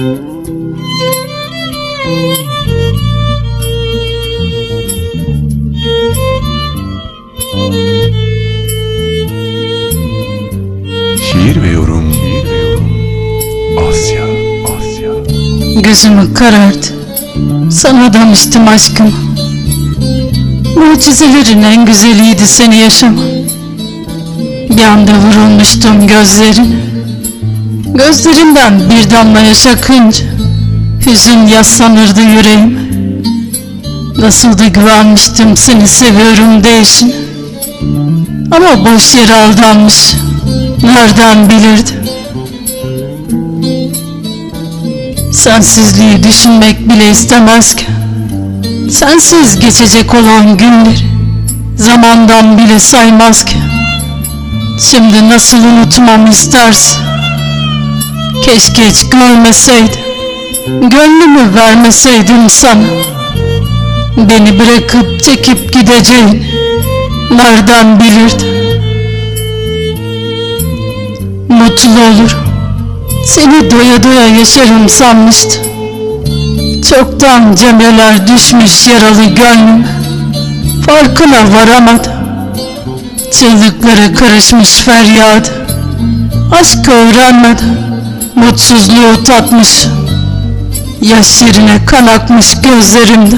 Şiir ve yorum, Asya, Asya. Gözümü karardı. Sana damıştım aşkım. Mucizelerin en güzeliydi seni yaşaman. Yanda vurulmuştum gözlerin. Gözlerinden bir damla yaş akınca hüzün yaslanırdı yüreğim. Nasıl da güvenmiştim seni seviyorum değişin. Ama boş yere aldanmış. Nereden bilirdim? Sensizliği düşünmek bile istemezken Sensiz geçecek olan günleri Zamandan bile saymazken Şimdi nasıl unutmam istersin Keşke hiç görmeseydim Gönlümü vermeseydim sana Beni bırakıp çekip gideceğin Nereden bilirdim Mutlu olurum seni doya doya yaşarım sanmıştım. Çoktan cemreler düşmüş yaralı gönlüm. Farkına varamadım. Çığlıklara karışmış feryat. Aşkı öğrenmeden mutsuzluğu tatmış. Yaş yerine kan akmış gözlerimde.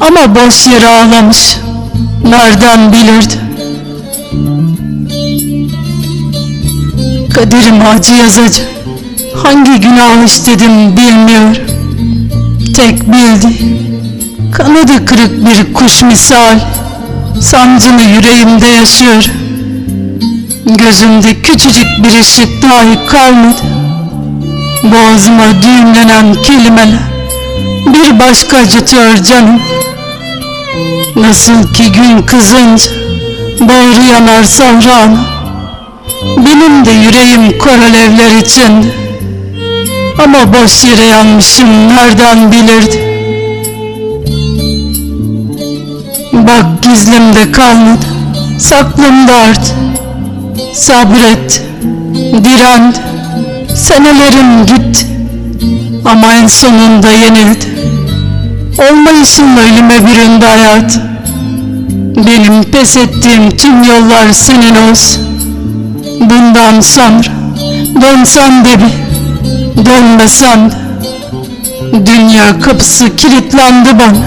Ama boş yere ağlamış. Nereden bilirdim? Kaderim acı yazacak. Hangi günah işledim bilmiyorum. Tek bildi. Kanadı kırık bir kuş misal. Sancını yüreğimde yaşıyor. Gözümde küçücük bir ışık dahi kalmadı. Boğazıma düğümlenen kelimeler. Bir başka acıtıyor canım. Nasıl ki gün kızınca bağrı yanar sahrana. Benim de yüreğim kor alevler için. Ama boş yere yanmışım nereden bilirdi? Bak gizlimde kalmadı Saklımda art Sabret Direndi Senelerim gitti Ama en sonunda yenildi. Olmayışınla ölüme büründü hayat. Benim pes ettiğim tüm yollar senin olsun. Bundan sonra dönsem de bir, dönmesem de. Dünya kapısı kilitlendi bana.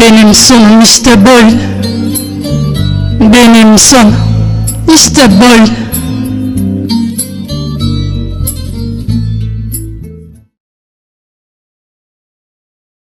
Benim sonum işte böyle. Benim sonum işte böyle